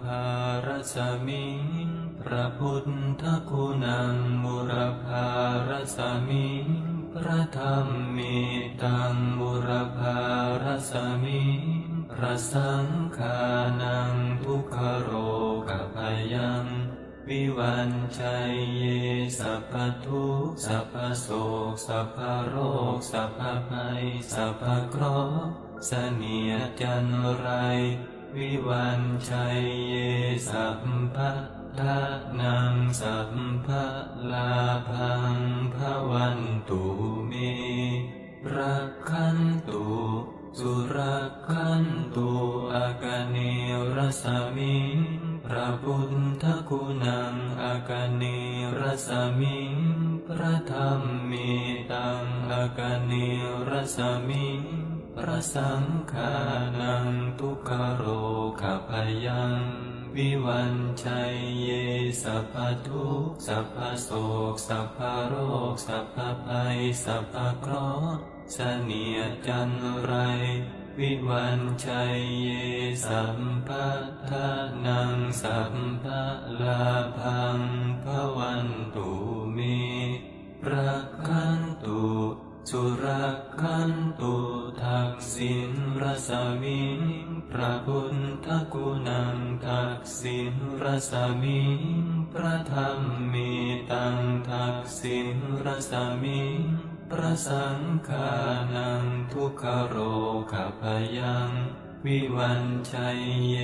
ภารสมิงพระพุทธคุณังบุรพารสมิงพระธรรมมีตังบุรพารสมิงพระสังฆานังทุกขโรกพยังวิวันชัยเยสัพพทุกสัพพโศกสัพพโรคสัพพภัยสัพพเคราะห์เสนียจันไร วิวันชัยเยสัพพะทานังสัพพะลาพังภวันตุเมรักขันตุสุรักขันตุอากเนรสมิงพระพุทธคุณังอากเนรสมิงพระธรรมมีตังอากเนรสมิง พระสังฆานังทุกขโรขพยังวิวันชัยเยสัพพทุกสัพพโศกสัพพโรคสัพพภัยสัพพเคราะห์เสนียจันไร วิวันชัยเยสัมปะทานังสัมปะลาพังภวันตุเมรักขัน สุรักขันตุทักษิณรสมิงพระพุทธคุณังทักษิณรสมิงพระธรรมมีตังทักษิณรสมิงพระสังฆานังทุกขโรขพยังวิวันชัยเย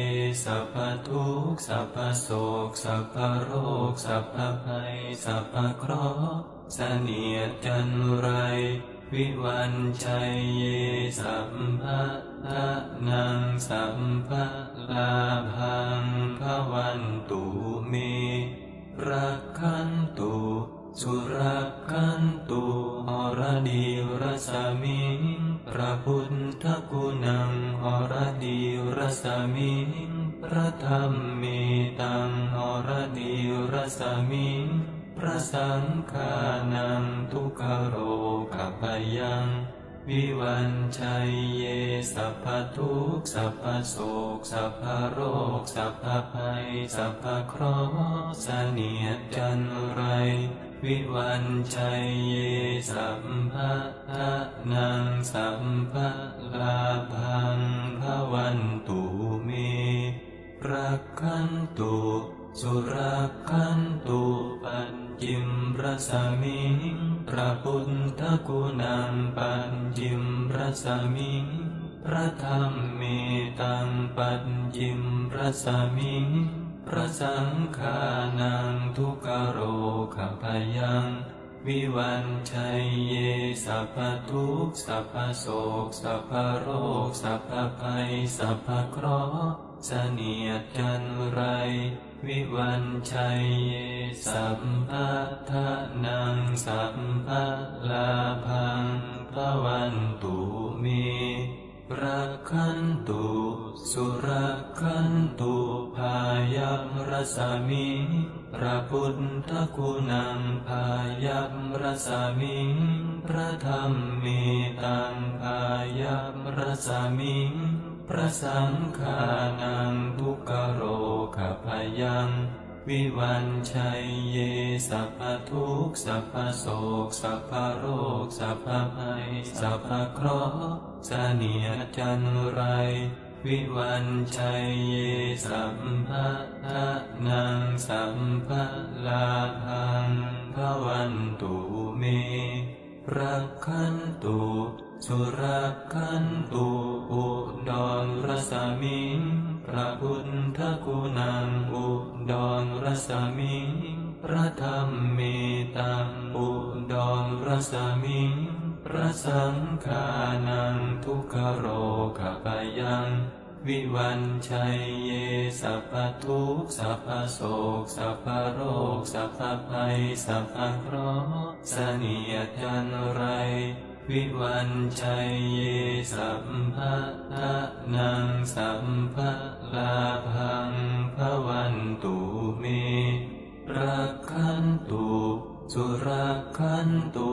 สัพพทุกสัพพโศกสัพพโรคสัพพภัยสัพพเคราะห์เสนียดจันไร วิวันชัยเยสัมภะทะนังสัมภะลาพังภวันตุเมรักขันตุสุรักขันตุอรดีรสมิงพระพุทธคุณังอรดีรสมิงพระธรรมมีตังอรดีรสมิง ระสังฆานังทุกขโรขพยัง วิวันชัยเยสัพพทุกสัพพโศกสัพพโรคสัพพภัยสัพพเคราะห์เสนียดจันไร วิวันชัยเยสัมภะทะนังสัมภะลาพังภวันตุเมรักขันตุ สุรักันตุปัญจิมรสมิงพระพุทธคุณังปัญจิมรสมิงพระธรรมมีตังปัญจิมรสมิงพระสังฆานังทุกขโรขพยัง วิวันชัยเย สัพพทุกข์สัพพโศกสัพพโรคสัพพภัยสัพพเคราะห์เสนียดจันไร วิวันชัยเยสัมภะทะนังสัมภะลาพังภวันตุเม รักขันตุสุรักขันตุพายัมรสมิพระพุทธคุณังพายัมรสมิพระธรรมมีตังพายัมรสมิพระสังฆานังทุกโรขพยัง วิวันชัยเยสัพพทุกสัพพโศกสัพพโรคสัพพภัยสัพพเคราะห์เสนียจันไร วิวันชัยเยสัมภะทะนังสัมภะลาพังภวันตุเมรักขันตุสุรักขันตุอุดรรสมิง พระพุทธคุณังอุดรรสมิงพระธรรมมีตังอุดรรสมิงพระสังฆานังทุกขโรขปยังวิวันชัยเยสัพพทุกสัพพโศกสัพพโรคสัพพภัยสัพพเคราะห์เสนียจันไร วิวันชัยเยสัมภะทะนังสัมภะลาภังภวันตุเมรักขันตุสุรักขันตุ